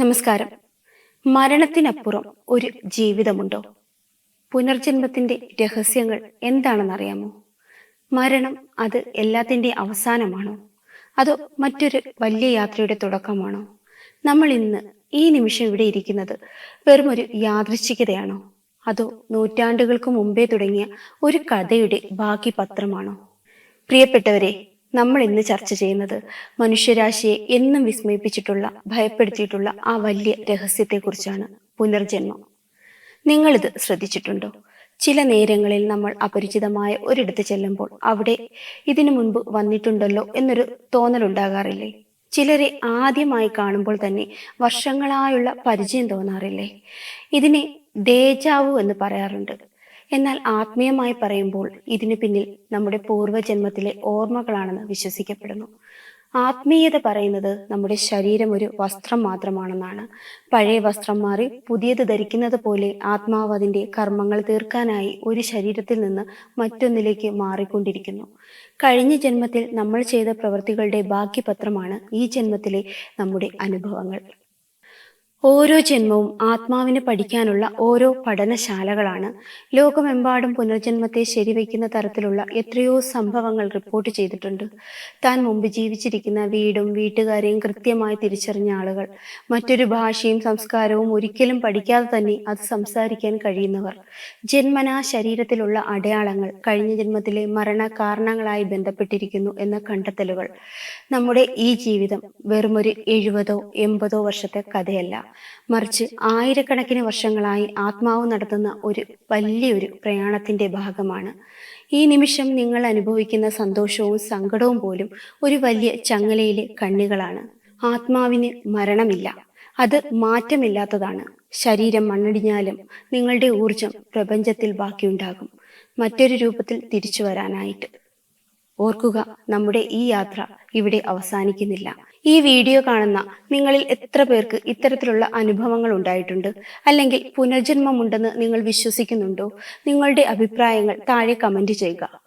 നമസ്കാരം. മരണത്തിനപ്പുറം ഒരു ജീവിതമുണ്ടോ? പുനർജന്മത്തിന്റെ രഹസ്യങ്ങൾ എന്താണെന്നറിയാമോ? മരണം അത് എല്ലാത്തിന്റെ അവസാനമാണോ? അതോ മറ്റൊരു വലിയ യാത്രയുടെ തുടക്കമാണോ? നമ്മൾ ഇന്ന് ഈ നിമിഷം ഇവിടെ ഇരിക്കുന്നത് വെറും ഒരു യാദൃശ്ചികതയാണോ? അതോ നൂറ്റാണ്ടുകൾക്ക് മുമ്പേ തുടങ്ങിയ ഒരു കഥയുടെ ബാക്കി പത്രമാണോ പ്രിയപ്പെട്ടവരെ നമ്മൾ ഇന്ന് ചർച്ച ചെയ്യുന്നത് മനുഷ്യരാശിയെ എന്നും വിസ്മയിപ്പിച്ചിട്ടുള്ള ഭയപ്പെടുത്തിയിട്ടുള്ള ആ വലിയ രഹസ്യത്തെക്കുറിച്ചാണ് പുനർജന്മം. നിങ്ങളിത് ശ്രദ്ധിച്ചിട്ടുണ്ടോ? ചില നേരങ്ങളിൽ നമ്മൾ അപരിചിതമായ ഒരിടത്ത് ചെല്ലുമ്പോൾ അവിടെ ഇതിനു മുൻപ് വന്നിട്ടുണ്ടല്ലോ എന്നൊരു തോന്നൽ ഉണ്ടാകാറില്ലേ ചിലരെ ആദ്യമായി കാണുമ്പോൾ തന്നെ വർഷങ്ങളായുള്ള പരിചയം തോന്നാറില്ലേ? ഇതിനെ ദേജാവു എന്ന് പറയാറുണ്ട്. എന്നാൽ ആത്മീയമായി പറയുമ്പോൾ ഇതിനു പിന്നിൽ നമ്മുടെ പൂർവജന്മത്തിലെ ഓർമ്മകളാണെന്ന് വിശ്വസിക്കപ്പെടുന്നു. ആത്മീയത പറയുന്നത് നമ്മുടെ ശരീരം ഒരു വസ്ത്രം മാത്രമാണെന്നാണ്. പഴയ വസ്ത്രം മാറി പുതിയത് ധരിക്കുന്നത് പോലെ ആത്മാവ് അതിന്റെ കർമ്മങ്ങൾ തീർക്കാനായി ഒരു ശരീരത്തിൽ നിന്ന് മറ്റൊന്നിലേക്ക് മാറിക്കൊണ്ടിരിക്കുന്നു. കഴിഞ്ഞ ജന്മത്തിൽ നമ്മൾ ചെയ്ത പ്രവൃത്തികളുടെ ബാക്കി പത്രമാണ് ഈ ജന്മത്തിലെ നമ്മുടെ അനുഭവങ്ങൾ. ഓരോ ജന്മവും ആത്മാവിനെ പഠിക്കാനുള്ള ഓരോ പഠനശാലകളാണ്. ലോകമെമ്പാടും പുനർജന്മത്തെ ശരിവയ്ക്കുന്ന തരത്തിലുള്ള എത്രയോ സംഭവങ്ങൾ റിപ്പോർട്ട് ചെയ്തിട്ടുണ്ട്. താൻ മുമ്പ് ജീവിച്ചിരിക്കുന്ന വീടും വീട്ടുകാരെയും കൃത്യമായി തിരിച്ചറിഞ്ഞ ആളുകൾ. മറ്റൊരു ഭാഷയും സംസ്കാരവും ഒരിക്കലും പഠിക്കാതെ തന്നെ അത് സംസാരിക്കാൻ കഴിയുന്നവർ. ജന്മനാ ശരീരത്തിലുള്ള അടയാളങ്ങൾ കഴിഞ്ഞ ജന്മത്തിലെ മരണ കാരണങ്ങളായി ബന്ധപ്പെട്ടിരിക്കുന്നു എന്ന കണ്ടെത്തലുകൾ. നമ്മുടെ ഈ ജീവിതം വെറുമൊരു എഴുപതോ എൺപതോ വർഷത്തെ കഥയല്ല. മറിച്ച് ആയിരക്കണക്കിന് വർഷങ്ങളായി ആത്മാവ് നടത്തുന്ന ഒരു വലിയൊരു പ്രയാണത്തിന്റെ ഭാഗമാണ്. ഈ നിമിഷം നിങ്ങൾ അനുഭവിക്കുന്ന സന്തോഷവും സങ്കടവും പോലും ഒരു വലിയ ചങ്ങലയിലെ കണ്ണുകളാണ്. ആത്മാവിന് മരണമില്ല. അത് മാറ്റമില്ലാത്തതാണ്. ശരീരം മണ്ണടിഞ്ഞാലും നിങ്ങളുടെ ഊർജം പ്രപഞ്ചത്തിൽ ബാക്കിയുണ്ടാകും. മറ്റൊരു രൂപത്തിൽ തിരിച്ചു വരാനായിട്ട് ഓർക്കുക നമ്മുടെ ഈ യാത്ര ഇവിടെ അവസാനിക്കുന്നില്ല. ഈ വീഡിയോ കാണുന്ന നിങ്ങളിൽ എത്ര പേർക്ക് ഇത്തരത്തിലുള്ള അനുഭവങ്ങൾ ഉണ്ടായിട്ടുണ്ട്? അല്ലെങ്കിൽ പുനർജന്മമുണ്ടെന്ന് നിങ്ങൾ വിശ്വസിക്കുന്നുണ്ടോ? നിങ്ങളുടെ അഭിപ്രായങ്ങൾ താഴെ കമന്റ് ചെയ്യുക.